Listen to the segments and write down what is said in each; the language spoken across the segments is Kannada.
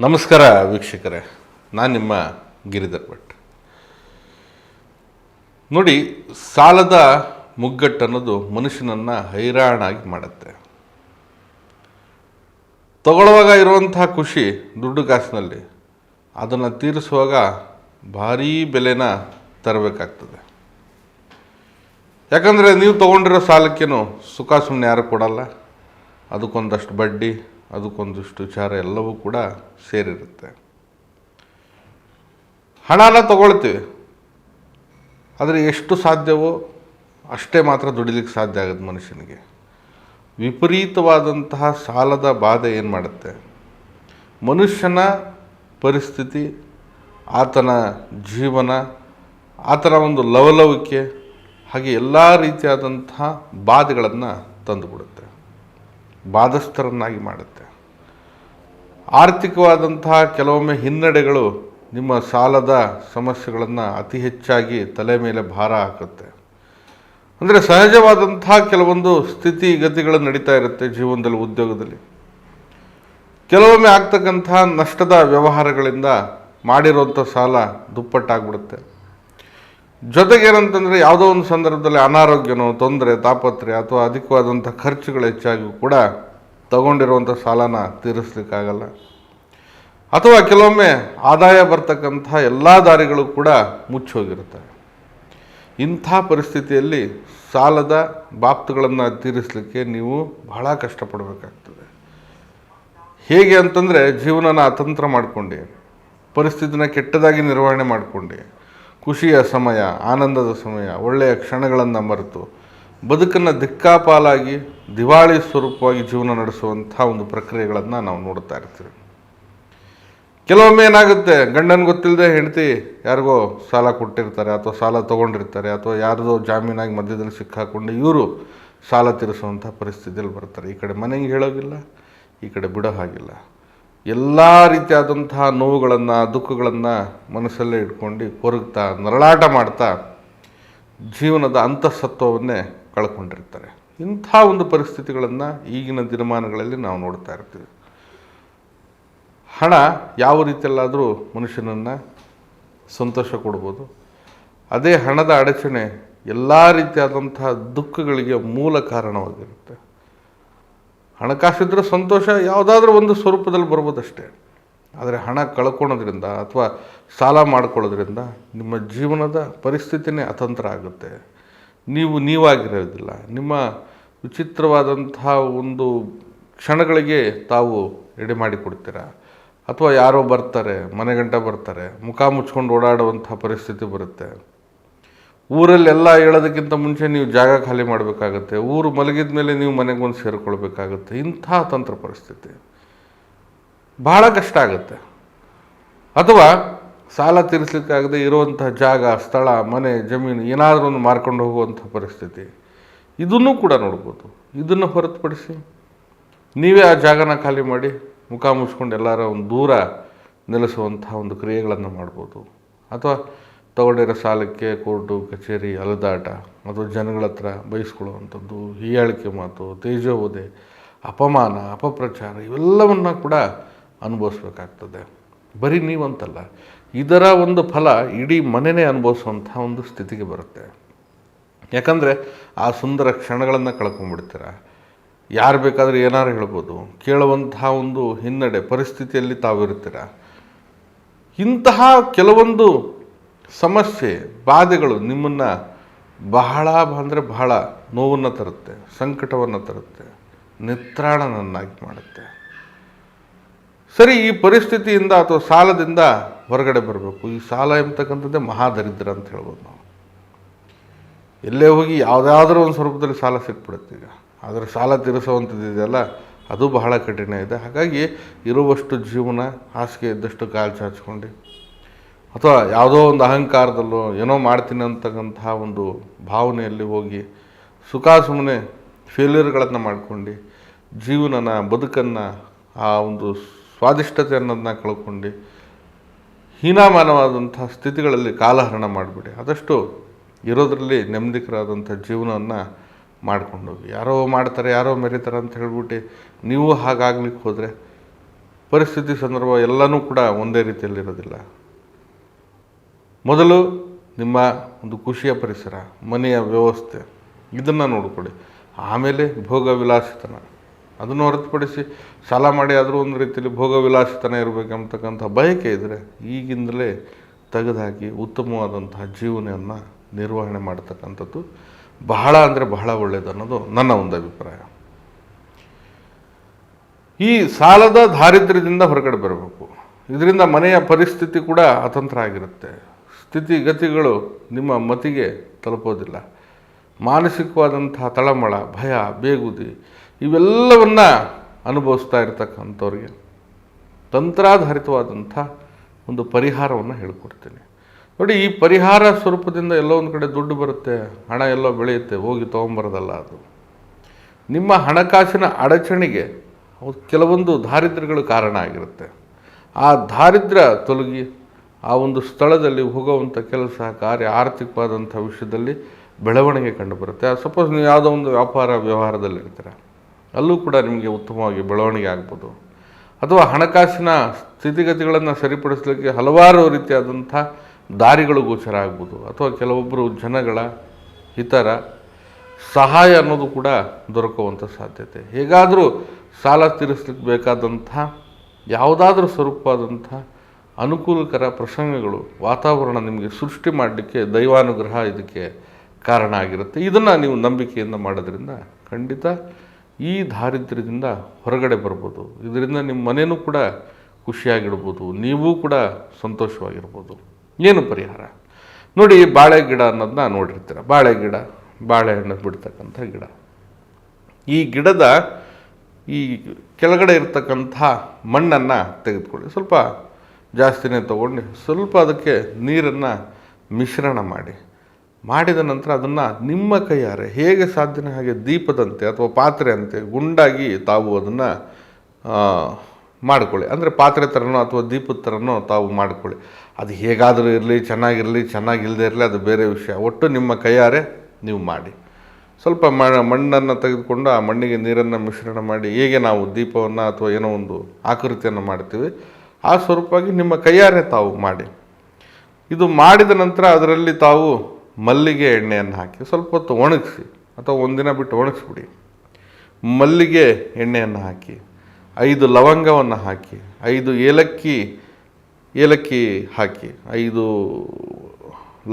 ನಮಸ್ಕಾರ ವೀಕ್ಷಕರೇ, ನಾನು ನಿಮ್ಮ ಗಿರಿಧರ್ ಭಟ್. ನೋಡಿ, ಸಾಲದ ಮುಗ್ಗಟ್ಟು ಅನ್ನೋದು ಮನುಷ್ಯನನ್ನು ಹೈರಾಣಾಗಿ ಮಾಡುತ್ತೆ. ತಗೊಳ್ಳುವಾಗ ಇರುವಂತಹ ಖುಷಿ ದುಡ್ಡು ಕಾಸಿನಲ್ಲಿ, ಅದನ್ನು ತೀರಿಸುವಾಗ ಭಾರೀ ಬೆಲೆನ ತರಬೇಕಾಗ್ತದೆ. ಯಾಕಂದರೆ ನೀವು ತೊಗೊಂಡಿರೋ ಸಾಲಕ್ಕೇನು ಸುಖ ಸುಮ್ಮನೆ ಯಾರು ಕೊಡಲ್ಲ, ಅದಕ್ಕೊಂದಷ್ಟು ಬಡ್ಡಿ ಅದಕ್ಕೊಂದಿಷ್ಟು ವಿಚಾರ ಎಲ್ಲವೂ ಕೂಡ ಸೇರಿರುತ್ತೆ. ಹಣನ ತಗೊಳ್ತೀವಿ. ಆದರೆ ಎಷ್ಟು ಸಾಧ್ಯವೋ ಅಷ್ಟೇ ಮಾತ್ರ ದುಡಿಲಿಕ್ಕೆ ಸಾಧ್ಯ ಆಗುತ್ತೆ ಮನುಷ್ಯನಿಗೆ. ವಿಪರೀತವಾದಂತಹ ಸಾಲದ ಬಾಧೆ ಏನು ಮಾಡುತ್ತೆ? ಮನುಷ್ಯನ ಪರಿಸ್ಥಿತಿ, ಆತನ ಜೀವನ, ಆತನ ಒಂದು ಲವಲವಿಕೆ, ಹಾಗೆ ಎಲ್ಲ ರೀತಿಯಾದಂತಹ ಬಾಧೆಗಳನ್ನು ತಂದುಬಿಡುತ್ತೆ. ಬಾಧಸ್ಥರನ್ನಾಗಿ ಮಾಡುತ್ತೆ. ಆರ್ಥಿಕವಾದಂತಹ ಕೆಲವೊಮ್ಮೆ ಹಿನ್ನಡೆಗಳು ನಿಮ್ಮ ಸಾಲದ ಸಮಸ್ಯೆಗಳನ್ನು ಅತಿ ಹೆಚ್ಚಾಗಿ ತಲೆ ಮೇಲೆ ಭಾರ ಹಾಕುತ್ತೆ. ಅಂದರೆ ಸಹಜವಾದಂತಹ ಕೆಲವೊಂದು ಸ್ಥಿತಿಗತಿಗಳು ನಡೀತಾ ಇರುತ್ತೆ ಜೀವನದಲ್ಲಿ, ಉದ್ಯೋಗದಲ್ಲಿ. ಕೆಲವೊಮ್ಮೆ ಆಗ್ತಕ್ಕಂಥ ನಷ್ಟದ ವ್ಯವಹಾರಗಳಿಂದ ಮಾಡಿರುವಂಥ ಸಾಲ ದುಪ್ಪಟ್ಟಾಗ್ಬಿಡುತ್ತೆ. ಜೊತೆಗೆ ಏನಂತಂದರೆ ಯಾವುದೋ ಒಂದು ಸಂದರ್ಭದಲ್ಲಿ ಅನಾರೋಗ್ಯನೋ ತೊಂದರೆ, ತಾಪತ್ರೆ ಅಥವಾ ಅಧಿಕವಾದಂಥ ಖರ್ಚುಗಳು ಹೆಚ್ಚಾಗಿ ಕೂಡ ತಗೊಂಡಿರುವಂಥ ಸಾಲನ ತೀರಿಸ್ಲಿಕ್ಕಾಗಲ್ಲ. ಅಥವಾ ಕೆಲವೊಮ್ಮೆ ಆದಾಯ ಬರ್ತಕ್ಕಂಥ ಎಲ್ಲ ದಾರಿಗಳು ಕೂಡ ಮುಚ್ಚೋಗಿರುತ್ತವೆ ಇಂಥ ಪರಿಸ್ಥಿತಿಯಲ್ಲಿ ಸಾಲದ ಬಾಪ್ತುಗಳನ್ನು ತೀರಿಸಲಿಕ್ಕೆ ನೀವು ಬಹಳ ಕಷ್ಟಪಡಬೇಕಾಗ್ತದೆ. ಹೇಗೆ ಅಂತಂದರೆ ಜೀವನನ ಅತಂತ್ರ ಮಾಡಿಕೊಂಡು, ಪರಿಸ್ಥಿತಿನ ಕೆಟ್ಟದಾಗಿ ನಿರ್ವಹಣೆ ಮಾಡಿಕೊಂಡು ಖುಷಿಯ ಸಮಯ, ಆನಂದದ ಸಮಯ, ಒಳ್ಳೆಯ ಕ್ಷಣಗಳನ್ನು ಮರೆತು, ಬದುಕನ್ನು ದಿಕ್ಕಾಪಾಲಾಗಿ ದಿವಾಳಿ ಸ್ವರೂಪವಾಗಿ ಜೀವನ ನಡೆಸುವಂಥ ಒಂದು ಪ್ರಕ್ರಿಯೆಗಳನ್ನು ನಾವು ನೋಡ್ತಾ ಇರ್ತೀವಿ. ಕೆಲವೊಮ್ಮೆ ಏನಾಗುತ್ತೆ, ಗಂಡನ ಗೊತ್ತಿಲ್ಲದೆ ಹೆಂಡತಿ ಯಾರಿಗೋ ಸಾಲ ಕೊಟ್ಟಿರ್ತಾರೆ ಅಥವಾ ಸಾಲ ತೊಗೊಂಡಿರ್ತಾರೆ ಅಥವಾ ಯಾರದೋ ಜಾಮೀನಾಗಿ ಮಧ್ಯದಲ್ಲಿ ಸಿಕ್ಕಾಕೊಂಡು ಇವರು ಸಾಲ ತೀರಿಸುವಂಥ ಪರಿಸ್ಥಿತಿಯಲ್ಲಿ ಬರ್ತಾರೆ. ಈ ಕಡೆ ಮನೆಗೆ ಹೇಳೋಗಿಲ್ಲ ಈ ಕಡೆ ಬಿಡೋ ಹಾಗಿಲ್ಲ. ಎಲ್ಲ ರೀತಿಯಾದಂತಹ ನೋವುಗಳನ್ನು, ದುಃಖಗಳನ್ನು ಮನಸ್ಸಲ್ಲೇ ಇಟ್ಕೊಂಡು ಕೊರಗ್ತಾ ನರಳಾಟ ಮಾಡ್ತಾ ಜೀವನದ ಅಂತಃಸತ್ವವನ್ನೇ ಕಳ್ಕೊಂಡಿರ್ತಾರೆ. ಇಂಥ ಒಂದು ಪರಿಸ್ಥಿತಿಗಳನ್ನು ಈಗಿನ ದಿನಮಾನಗಳಲ್ಲಿ ನಾವು ನೋಡ್ತಾ ಇರ್ತೀವಿ. ಹಣ ಯಾವ ರೀತಿಯಲ್ಲಾದರೂ ಮನುಷ್ಯನನ್ನು ಸಂತೋಷ ಕೊಡ್ಬೋದು. ಅದೇ ಹಣದ ಅಡಚಣೆ ಎಲ್ಲ ರೀತಿಯಾದಂತಹ ದುಃಖಗಳಿಗೆ ಮೂಲ ಕಾರಣವಾಗಿರುತ್ತೆ. ಹಣಕಾಸಿದ್ರೆ ಸಂತೋಷ, ಯಾವುದಾದ್ರೂ ಒಂದು ಸ್ವರೂಪದಲ್ಲಿ ಬರ್ಬೋದಷ್ಟೇ. ಆದರೆ ಹಣ ಕಳ್ಕೊಳೋದ್ರಿಂದ ಅಥವಾ ಸಾಲ ಮಾಡ್ಕೊಳ್ಳೋದ್ರಿಂದ ನಿಮ್ಮ ಜೀವನದ ಪರಿಸ್ಥಿತಿನೇ ಅತಂತ್ರ ಆಗುತ್ತೆ. ನೀವು ನೀವಾಗಿರೋದಿಲ್ಲ. ನಿಮ್ಮ ವಿಚಿತ್ರವಾದಂತಹ ಒಂದು ಕ್ಷಣಗಳಿಗೆ ತಾವು ಎಡೆ ಮಾಡಿಕೊಡ್ತೀರಾ? ಅಥವಾ ಯಾರೋ ಬರ್ತಾರೆ ಮನೆಗಂಟ ಬರ್ತಾರೆ, ಮುಖ ಮುಚ್ಕೊಂಡು ಓಡಾಡುವಂಥ ಪರಿಸ್ಥಿತಿ ಬರುತ್ತೆ. ಊರಲ್ಲೆಲ್ಲ ಹೇಳೋದಕ್ಕಿಂತ ಮುಂಚೆ ನೀವು ಜಾಗ ಖಾಲಿ ಮಾಡಬೇಕಾಗತ್ತೆ, ಊರು ಮಲಗಿದ ಮೇಲೆ ನೀವು ಮನೆಗೆ ಬಂದು ಸೇರಿಕೊಳ್ಬೇಕಾಗತ್ತೆ, ಇಂಥ ತಂತ್ರ ಪರಿಸ್ಥಿತಿ. ಬಹಳ ಕಷ್ಟ ಆಗುತ್ತೆ. ಅಥವಾ ಸಾಲ ತೀರಿಸಲಿಕ್ಕಾಗದೆ ಇರುವಂಥ ಜಾಗ, ಸ್ಥಳ, ಮನೆ, ಜಮೀನು ಏನಾದರೂ ಒಂದು ಮಾರ್ಕೊಂಡು ಹೋಗುವಂಥ ಪರಿಸ್ಥಿತಿ. ಇದನ್ನು ಕೂಡ ನೋಡ್ಬೋದು. ಇದನ್ನು ಹೊರತುಪಡಿಸಿ ನೀವೇ ಆ ಜಾಗನ ಖಾಲಿ ಮಾಡಿ ಮುಖ ಮುಚ್ಕೊಂಡು ಎಲ್ಲರ ಒಂದು ದೂರ ನೆಲೆಸುವಂಥ ಒಂದು ಕ್ರಿಯೆಗಳನ್ನು ಮಾಡ್ಬೋದು. ಅಥವಾ ತಗೊಂಡಿರೋ ಸಾಲಕ್ಕೆ ಕೋರ್ಟು, ಕಚೇರಿ, ಅಲೆದಾಟ ಅಥವಾ ಜನಗಳ ಹತ್ರ ಬೈಸ್ಕೊಳ್ಳುವಂಥದ್ದು ಹೀಯಾಳಿಕೆ ಮಾತು, ತೇಜೋವಧೆ, ಅಪಮಾನ, ಅಪಪ್ರಚಾರ, ಇವೆಲ್ಲವನ್ನು ಕೂಡ ಅನುಭವಿಸ್ಬೇಕಾಗ್ತದೆ. ಬರೀ ನೀವಂತಲ್ಲ, ಇದರ ಒಂದು ಫಲ ಇಡೀ ಮನೆಯೇ ಅನುಭವಿಸುವಂಥ ಒಂದು ಸ್ಥಿತಿಗೆ ಬರುತ್ತೆ. ಯಾಕಂದರೆ ಆ ಸುಂದರ ಕ್ಷಣಗಳನ್ನು ಕಳ್ಕೊಂಡ್ಬಿಡ್ತೀರ ಯಾರು ಬೇಕಾದರೂ ಏನಾರು ಹೇಳ್ಬೋದು ಕೇಳುವಂತಹ ಒಂದು ಹಿನ್ನಡೆ, ಪರಿಸ್ಥಿತಿಯಲ್ಲಿ ತಾವಿರ್ತೀರ ಇಂತಹ ಕೆಲವೊಂದು ಸಮಸ್ಯೆ, ಬಾಧೆಗಳು ನಿಮ್ಮನ್ನು ಬಹಳ ಅಂದರೆ ಬಹಳ ನೋವನ್ನು ತರುತ್ತೆ, ಸಂಕಟವನ್ನು ತರುತ್ತೆ, ನಿತ್ರಾಣನನ್ನಾಗಿ ಮಾಡುತ್ತೆ. ಸರಿ, ಈ ಪರಿಸ್ಥಿತಿಯಿಂದ ಅಥವಾ ಸಾಲದಿಂದ ಹೊರಗಡೆ ಬರಬೇಕು. ಈ ಸಾಲ ಎಂಬತಕ್ಕಂಥದ್ದೇ ಮಹಾದರಿದ್ರ ಅಂತ ಹೇಳ್ಬೋದು ನಾವು. ಎಲ್ಲೇ ಹೋಗಿ ಯಾವುದಾದ್ರೂ ಒಂದು ಸ್ವರೂಪದಲ್ಲಿ ಸಾಲ ಸಿಕ್ಬಿಡುತ್ತೆ ಈಗ. ಆದರೆ ಸಾಲ ತೀರಿಸುವಂಥದ್ದಿದೆಯಲ್ಲ ಅದು ಬಹಳ ಕಠಿಣ ಇದೆ. ಹಾಗಾಗಿ ಇರುವಷ್ಟು ಜೀವನ ಹಾಸಿಗೆ ಇದ್ದಷ್ಟು ಕಾಲು ಚಾಚ್ಕೊಂಡು ಅಥವಾ ಯಾವುದೋ ಒಂದು ಅಹಂಕಾರದಲ್ಲೋ ಏನೋ ಮಾಡ್ತೀನಿ ಅಂತಕ್ಕಂತಹ ಒಂದು ಭಾವನೆಯಲ್ಲಿ ಹೋಗಿ ಸುಖ ಸುಮ್ಮನೆ ಫೇಲ್ಯೂರ್ಗಳನ್ನು ಮಾಡ್ಕೊಂಡು ಜೀವನನ, ಬದುಕನ್ನು, ಆ ಒಂದು ಸ್ವಾದಿಷ್ಟತೆ ಅನ್ನೋದನ್ನ ಕಳ್ಕೊಂಡು ಹೀನಾಮಾನವಾದಂಥ ಸ್ಥಿತಿಗಳಲ್ಲಿ ಕಾಲಹರಣ ಮಾಡಿಬಿಡಿ. ಆದಷ್ಟು ಇರೋದರಲ್ಲಿ ನೆಮ್ಮದಿಕರಾದಂಥ ಜೀವನವನ್ನು ಮಾಡ್ಕೊಂಡೋಗಿ. ಯಾರೋ ಮಾಡ್ತಾರೆ, ಯಾರೋ ಮೆರೀತಾರೆ ಅಂತ ಹೇಳ್ಬಿಟ್ಟು ನೀವು ಹಾಗಾಗ್ಲಿಕ್ಕೆ ಹೋದರೆ ಪರಿಸ್ಥಿತಿ ಸಂದರ್ಭ ಎಲ್ಲನೂ ಕೂಡ ಒಂದೇ ರೀತಿಯಲ್ಲಿರೋದಿಲ್ಲ. ಮೊದಲು ನಿಮ್ಮ ಒಂದು ಖುಷಿಯ ಪರಿಸರ, ಮನೆಯ ವ್ಯವಸ್ಥೆ, ಇದನ್ನು ನೋಡಿಕೊಳ್ಳಿ. ಆಮೇಲೆ ಭೋಗ ವಿಲಾಸಿತನ. ಅದನ್ನು ಹೊರತುಪಡಿಸಿ ಸಾಲ ಮಾಡಿ ಆದರೂ ಒಂದು ರೀತಿಯಲ್ಲಿ ಭೋಗ ವಿಲಾಸಿತನ ಇರಬೇಕಂತಕ್ಕಂಥ ಬಯಕೆ ಇದ್ದರೆ ಈಗಿಂದಲೇ ತೆಗೆದುಹಾಕಿ ಉತ್ತಮವಾದಂತಹ ಜೀವನವನ್ನು ನಿರ್ವಹಣೆ ಮಾಡ್ತಕ್ಕಂಥದ್ದು ಬಹಳ ಅಂದರೆ ಬಹಳ ಒಳ್ಳೆಯದು ಅನ್ನೋದು ನನ್ನ ಒಂದು ಅಭಿಪ್ರಾಯ. ಈ ಸಾಲದ ದಾರಿದ್ರ್ಯದಿಂದ ಹೊರಗಡೆ ಬರಬೇಕು. ಇದರಿಂದ ಮನೆಯ ಪರಿಸ್ಥಿತಿ ಕೂಡ ಅತಂತ್ರ ಆಗಿರುತ್ತೆ. ಸ್ಥಿತಿಗತಿಗಳು ನಿಮ್ಮ ಮತಿಗೆ ತಲುಪೋದಿಲ್ಲ. ಮಾನಸಿಕವಾದಂತಹ ತಳಮಳ, ಭಯ, ಬೇಗುದಿ, ಇವೆಲ್ಲವನ್ನು ಅನುಭವಿಸ್ತಾ ಇರತಕ್ಕಂಥವ್ರಿಗೆ ತಂತ್ರಾಧಾರಿತವಾದಂಥ ಒಂದು ಪರಿಹಾರವನ್ನು ಹೇಳ್ಕೊಡ್ತೀನಿ. ನೋಡಿ, ಈ ಪರಿಹಾರ ಸ್ವರೂಪದಿಂದ ಎಲ್ಲೋ ಒಂದು ಕಡೆ ದುಡ್ಡು ಬರುತ್ತೆ, ಹಣ ಎಲ್ಲೋ ಬೆಳೆಯುತ್ತೆ, ಹೋಗಿ ತೊಗೊಂಬರೋದಲ್ಲ ಅದು. ನಿಮ್ಮ ಹಣಕಾಸಿನ ಅಡಚಣೆಗೆ ಕೆಲವೊಂದು ದಾರಿದ್ರ್ಯಗಳು ಕಾರಣ ಆಗಿರುತ್ತೆ. ಆ ದಾರಿದ್ರ್ಯ ತೊಲಗಿ ಆ ಒಂದು ಸ್ಥಳದಲ್ಲಿ ಹೋಗುವಂಥ ಕೆಲಸ, ಕಾರ್ಯ, ಆರ್ಥಿಕವಾದಂಥ ವಿಷಯದಲ್ಲಿ ಬೆಳವಣಿಗೆ ಕಂಡುಬರುತ್ತೆ. ಸಪೋಸ್ ನೀವು ಯಾವುದೋ ಒಂದು ವ್ಯಾಪಾರ ವ್ಯವಹಾರದಲ್ಲಿ ಇರ್ತೀರ ಅಲ್ಲೂ ಕೂಡ ನಿಮಗೆ ಉತ್ತಮವಾಗಿ ಬೆಳವಣಿಗೆ ಆಗ್ಬೋದು. ಅಥವಾ ಹಣಕಾಸಿನ ಸ್ಥಿತಿಗತಿಗಳನ್ನು ಸರಿಪಡಿಸಲಿಕ್ಕೆ ಹಲವಾರು ರೀತಿಯಾದಂಥ ದಾರಿಗಳು ಗೋಚರ ಆಗ್ಬೋದು. ಅಥವಾ ಕೆಲವೊಬ್ಬರು ಜನಗಳ ಹಿತರ ಸಹಾಯ ಅನ್ನೋದು ಕೂಡ ದೊರಕುವಂಥ ಸಾಧ್ಯತೆ. ಹೇಗಾದರೂ ಸಾಲ ತೀರಿಸ್ಲಿಕ್ಕೆ ಬೇಕಾದಂಥ ಯಾವುದಾದ್ರೂ ಸ್ವರೂಪವಾದಂಥ ಅನುಕೂಲಕರ ಪ್ರಸಂಗಗಳು, ವಾತಾವರಣ ನಿಮಗೆ ಸೃಷ್ಟಿ ಮಾಡಲಿಕ್ಕೆ ದೈವಾನುಗ್ರಹ ಇದಕ್ಕೆ ಕಾರಣ ಆಗಿರುತ್ತೆ. ಇದನ್ನು ನೀವು ನಂಬಿಕೆಯಿಂದ ಮಾಡೋದ್ರಿಂದ ಖಂಡಿತ ಈ ದಾರಿದ್ರ್ಯದಿಂದ ಹೊರಗಡೆ ಬರ್ಬೋದು. ಇದರಿಂದ ನಿಮ್ಮ ಮನೆಯೂ ಕೂಡ ಖುಷಿಯಾಗಿಡ್ಬೋದು ನೀವೂ ಕೂಡ ಸಂತೋಷವಾಗಿರ್ಬೋದು. ಏನು ಪರಿಹಾರ? ನೋಡಿ ಬಾಳೆ ಗಿಡ ಅನ್ನೋದನ್ನ ನೋಡಿರ್ತೀರ. ಬಾಳೆ ಗಿಡ ಬಾಳೆಹಣ್ಣು ಬಿಡ್ತಕ್ಕಂಥ ಗಿಡ. ಈ ಗಿಡದ ಈ ಕೆಳಗಡೆ ಇರ್ತಕ್ಕಂಥ ಮಣ್ಣನ್ನು ತೆಗೆದುಕೊಳ್ಳಿ. ಸ್ವಲ್ಪ ಜಾಸ್ತಿನೇ ತಗೊಂಡು ಸ್ವಲ್ಪ ಅದಕ್ಕೆ ನೀರನ್ನು ಮಿಶ್ರಣ ಮಾಡಿ. ಮಾಡಿದ ನಂತರ ಅದನ್ನು ನಿಮ್ಮ ಕೈಯಾರೆ ಹೇಗೆ ಸಾಧ್ಯನೇ ಹಾಗೆ ದೀಪದಂತೆ ಅಥವಾ ಪಾತ್ರೆ ಅಂತೆ ಗುಂಡಾಗಿ ತಾವು ಅದನ್ನು ಮಾಡ್ಕೊಳ್ಳಿ. ಅಂದರೆ ಪಾತ್ರೆ ಥರನೋ ಅಥವಾ ದೀಪದ ಥರನೋ ತಾವು ಮಾಡ್ಕೊಳ್ಳಿ. ಅದು ಹೇಗಾದರೂ ಇರಲಿ, ಚೆನ್ನಾಗಿರಲಿ ಚೆನ್ನಾಗಿಲ್ಲದೆ ಇರಲಿ, ಅದು ಬೇರೆ ವಿಷಯ. ಒಟ್ಟು ನಿಮ್ಮ ಕೈಯಾರೆ ನೀವು ಮಾಡಿ. ಸ್ವಲ್ಪ ಮಣ್ಣನ್ನು ತೆಗೆದುಕೊಂಡು ಆ ಮಣ್ಣಿಗೆ ನೀರನ್ನು ಮಿಶ್ರಣ ಮಾಡಿ, ಹೇಗೆ ನಾವು ದೀಪವನ್ನು ಅಥವಾ ಏನೋ ಒಂದು ಆಕೃತಿಯನ್ನು ಮಾಡ್ತೀವಿ ಆ ಸ್ವರೂಪವಾಗಿ ನಿಮ್ಮ ಕೈಯಾರೆ ತಾವು ಮಾಡಿ. ಇದು ಮಾಡಿದ ನಂತರ ಅದರಲ್ಲಿ ತಾವು ಮಲ್ಲಿಗೆ ಎಣ್ಣೆಯನ್ನು ಹಾಕಿ ಸ್ವಲ್ಪ ಹೊತ್ತು ಒಣಗಿಸಿ ಅಥವಾ ಒಂದಿನ ಬಿಟ್ಟು ಒಣಗಿಸ್ಬಿಡಿ. ಮಲ್ಲಿಗೆ ಎಣ್ಣೆಯನ್ನು ಹಾಕಿ, ಐದು ಲವಂಗವನ್ನು ಹಾಕಿ, ಐದು ಏಲಕ್ಕಿ ಏಲಕ್ಕಿ ಹಾಕಿ, ಐದು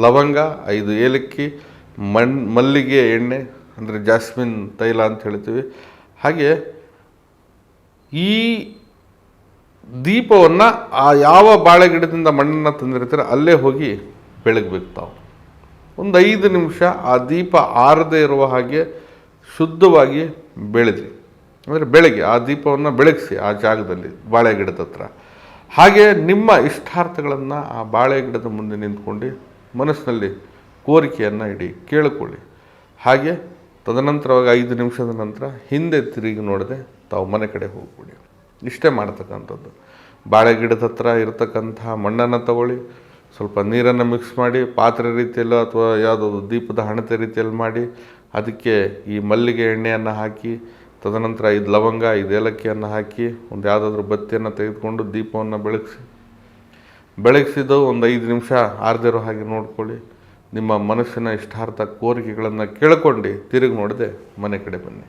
ಲವಂಗ, ಐದು ಏಲಕ್ಕಿ, ಮಣ್, ಮಲ್ಲಿಗೆ ಎಣ್ಣೆ, ಅಂದರೆ ಜಾಸ್ಮಿನ್ ತೈಲ ಅಂತ ಹೇಳ್ತೀವಿ. ಹಾಗೆ ಈ ದೀಪವನ್ನು ಆ ಯಾವ ಬಾಳೆ ಗಿಡದಿಂದ ಮಣ್ಣನ್ನು ತಂದಿರ್ತೀರ ಅಲ್ಲೇ ಹೋಗಿ ಬೆಳಗ್ಬೇಕು ತಾವು. ಒಂದು ಐದು ನಿಮಿಷ ಆ ದೀಪ ಆರದೇ ಇರುವ ಹಾಗೆ ಶುದ್ಧವಾಗಿ ಬೆಳೆದ್ರಿ. ಅಂದರೆ ಬೆಳಗ್ಗೆ ಆ ದೀಪವನ್ನು ಬೆಳಗಿಸಿ ಆ ಜಾಗದಲ್ಲಿ ಬಾಳೆ ಗಿಡದ ಹತ್ರ. ಹಾಗೆ ನಿಮ್ಮ ಇಷ್ಟಾರ್ಥಗಳನ್ನು ಆ ಬಾಳೆ ಗಿಡದ ಮುಂದೆ ನಿಂತ್ಕೊಂಡು ಮನಸ್ಸಿನಲ್ಲಿ ಕೋರಿಕೆಯನ್ನು ಇಡಿ, ಕೇಳಿಕೊಳ್ಳಿ. ಹಾಗೆ ತದನಂತರವಾಗಿ ಐದು ನಿಮಿಷದ ನಂತರ ಹಿಂದೆ ತಿರುಗಿ ನೋಡದೆ ತಾವು ಮನೆ ಕಡೆ ಹೋಗ್ಬಿಡಿ. ಇಷ್ಟೇ ಮಾಡ್ತಕ್ಕಂಥದ್ದು. ಬಾಳೆ ಗಿಡದ ಹತ್ರ ಇರತಕ್ಕಂತಹ ಮಣ್ಣನ್ನು ತಗೊಳ್ಳಿ, ಸ್ವಲ್ಪ ನೀರನ್ನು ಮಿಕ್ಸ್ ಮಾಡಿ, ಪಾತ್ರೆ ರೀತಿಯಲ್ಲೋ ಅಥವಾ ಯಾವುದಾದ್ರು ದೀಪದ ಹಣತೆ ರೀತಿಯಲ್ಲಿ ಮಾಡಿ, ಅದಕ್ಕೆ ಈ ಮಲ್ಲಿಗೆ ಎಣ್ಣೆಯನ್ನು ಹಾಕಿ, ತದನಂತರ ಇದು ಲವಂಗ ಇದು ಏಲಕ್ಕಿಯನ್ನು ಹಾಕಿ, ಒಂದು ಯಾವುದಾದ್ರೂ ಬತ್ತಿಯನ್ನು ತೆಗೆದುಕೊಂಡು ದೀಪವನ್ನು ಬೆಳಗಿಸಿ. ಬೆಳಗಿಸಿದ್ದು ಒಂದು ಐದು ನಿಮಿಷ ಆರ್ದಿರೋ ಹಾಗೆ ನೋಡ್ಕೊಳ್ಳಿ. ನಿಮ್ಮ ಮನಸ್ಸಿನ ಇಷ್ಟಾರ್ಥ ಕೋರಿಕೆಗಳನ್ನು ಕೇಳ್ಕೊಂಡು ತಿರುಗಿ ನೋಡದೆ. ಮನೆ ಕಡೆ ಬನ್ನಿ.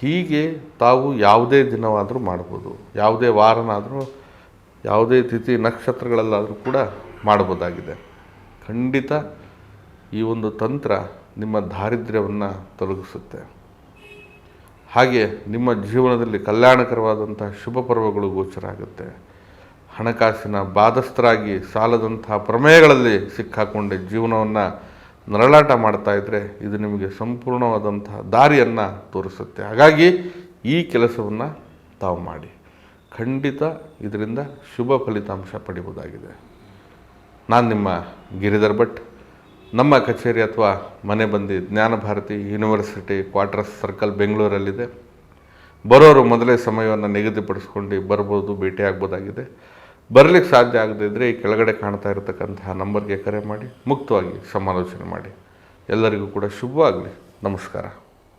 ಹೀಗೆ ತಾವು ಯಾವುದೇ ದಿನವಾದರೂ ಮಾಡ್ಬೋದು. ಯಾವುದೇ ವಾರನಾದರೂ, ಯಾವುದೇ ತಿಥಿ, ನಕ್ಷತ್ರಗಳಲ್ಲಾದರೂ ಕೂಡ ಮಾಡ್ಬೋದಾಗಿದೆ. ಖಂಡಿತ ಈ ಒಂದು ತಂತ್ರ ನಿಮ್ಮ ದಾರಿದ್ರ್ಯವನ್ನು ತೊಲಗಿಸುತ್ತೆ. ಹಾಗೆ ನಿಮ್ಮ ಜೀವನದಲ್ಲಿ ಕಲ್ಯಾಣಕರವಾದಂಥ ಶುಭ ಪರ್ವಗಳು ಗೋಚರ ಆಗುತ್ತೆ. ಹಣಕಾಸಿನ ಬಾಧಸ್ಥರಾಗಿ ಸಾಲದಂಥ ಪ್ರಮೇಯಗಳಲ್ಲಿ ಸಿಕ್ಕಾಕೊಂಡೆ ಜೀವನವನ್ನು ನರಳಾಟ ಮಾಡ್ತಾ ಇದ್ದರೆ ಇದು ನಿಮಗೆ ಸಂಪೂರ್ಣವಾದಂತಹ ದಾರಿಯನ್ನು ತೋರಿಸುತ್ತೆ. ಹಾಗಾಗಿ ಈ ಕೆಲಸವನ್ನು ತಾವು ಮಾಡಿ. ಖಂಡಿತ ಇದರಿಂದ ಶುಭ ಫಲಿತಾಂಶ ಪಡಿಬೋದಾಗಿದೆ ನಾನು ನಿಮ್ಮ ಗಿರಿಧರ್ ಭಟ್. ನಮ್ಮ ಕಚೇರಿ ಅಥವಾ ಮನೆ ಬಂದು ಜ್ಞಾನಭಾರತಿ ಯೂನಿವರ್ಸಿಟಿ ಕ್ವಾರ್ಟರ್ಸ್ ಸರ್ಕಲ್ ಬೆಂಗಳೂರಲ್ಲಿದೆ. ಬರೋರು ಮೊದಲೇ ಸಮಯವನ್ನು ನಿಗದಿಪಡಿಸ್ಕೊಂಡು ಬರ್ಬೋದು ಭೇಟಿ ಆಗ್ಬೋದಾಗಿದೆ ಬರಲಿಕ್ಕೆ ಸಾಧ್ಯ ಆಗದಿದ್ದರೆ ಈ ಕೆಳಗಡೆ ಕಾಣ್ತಾ ಇರತಕ್ಕಂತಹ ನಂಬರ್ಗೆ ಕರೆ ಮಾಡಿ, ಮುಕ್ತವಾಗಿ ಸಮಾಲೋಚನೆ ಮಾಡಿ. ಎಲ್ಲರಿಗೂ ಕೂಡ ಶುಭವಾಗಲಿ. ನಮಸ್ಕಾರ.